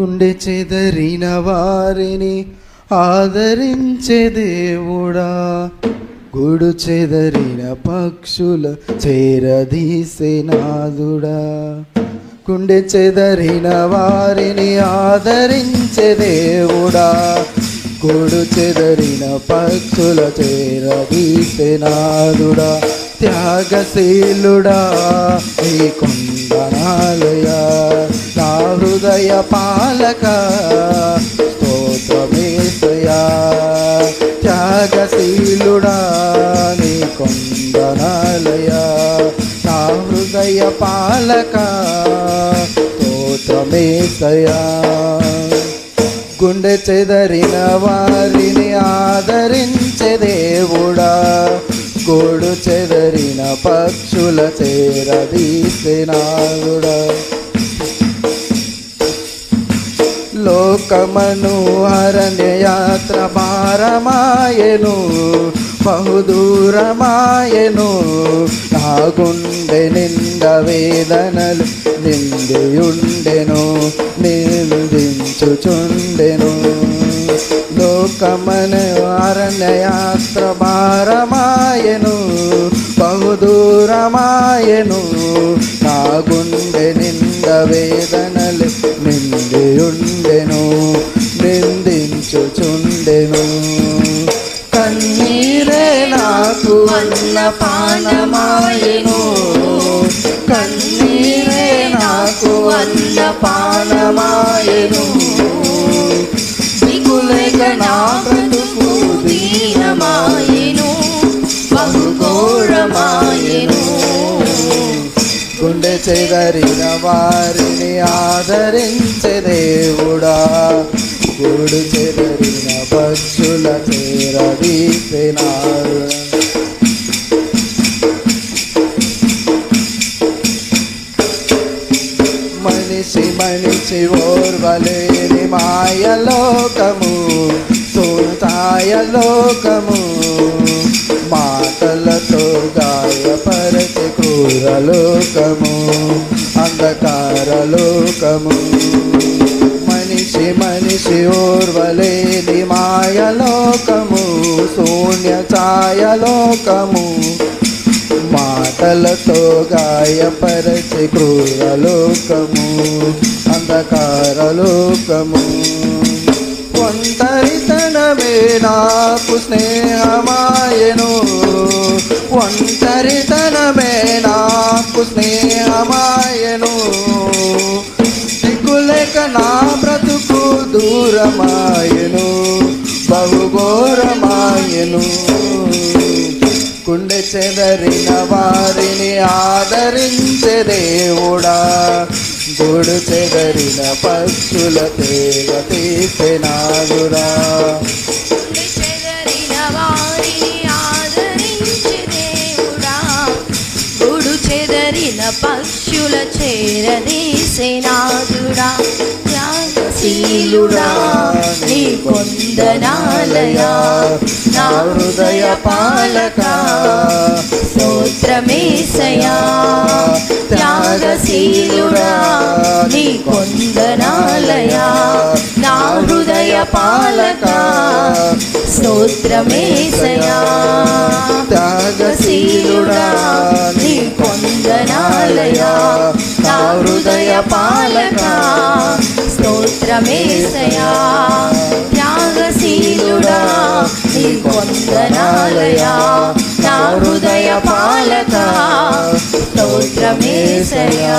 గుండె చెదరిన వారిని ఆదరించే దేవుడా. గుడు చెదరిన పక్షుల చేరదీసే నాదుడా. గుండె చెదరిన వారిని ఆదరించే దేవుడా. గుడు చెదరిన పక్షుల చేరదీసే నాదుడా. త్యాగశీలుడా ఈ కొండనాలయా. హృదయ పాలక స్తోత్రమేసయా త్యాగశీలుడా నీ కొందనాలయా. నా హృదయ పాలక స్తోత్రమేసయా గుండె చెదరిన వారిని ఆదరించే దేవుడా. గోడు చెదరిన పక్షుల చేరదీసినాడుడా నాగుడా అరణ్య యాత్ర భారమాయను బహుదూరమాయను. నా గుండె నిండ వేదనలు నిండియుండెను నిందించుచుండెను. లోకమను అరణ్య యాత్ర భారమాయను బహుదూరమాయను. నా గుండె నింద వేదన ఉండెను కన్నీరే నాకు అన్న పానమాయను. కన్నీరే నాకు అన్న పానమాయను. దిగులేక నా బ్రతుకు దీనమాయెను. బహుఘోరమాయెను. గుండె చెదరిన వారిని ఆదరించే దేవుడా. గూడు చెదరి పక్షుల చేరదీసినాడు మనిషి మనిషి ఓర్వలేని మాయలోకము సోతాయలోకము మాటలతో గాయపరచి క్రూరలోకము అంధకారలోకము మనిషి మనిషి ఓర్వలేని మాయలోకము శూన్య ఛాయలోకము. మాటలతో గాయపరచి క్రూరలోకము అంధకారలోకము. ఒంటరితనమే నాకు స్నేహమాయను. ఒంటరితనమే నాకు స్నేహమాయను. దూరమాయను బహుఘోరమాయను. గుండె చెదరిన వారిని ఆదరించే దేవుడా గూడు చెదరిన పక్షుల తేగ తీసినాగురా చెదరిన వారిని ఆదరించే చెదరిన పక్షుల చేరదీసేనాదుడా త్యాగశీలుడా నీ కొందనాలయా నా హృదయ పాలక స్తోత్రమేసయా త్యాగశీలుడా నీ కొందనాలయా నా హృదయ పాలక స్తోత్రమేసయా త్యాగశీలుడా నీ కొందనాలయా నా హృదయ పాలకా రమేశయా త్యాగశీలుడా నీ కొందనాలయా నా హృదయ పాలక స్తోత్రమేసయా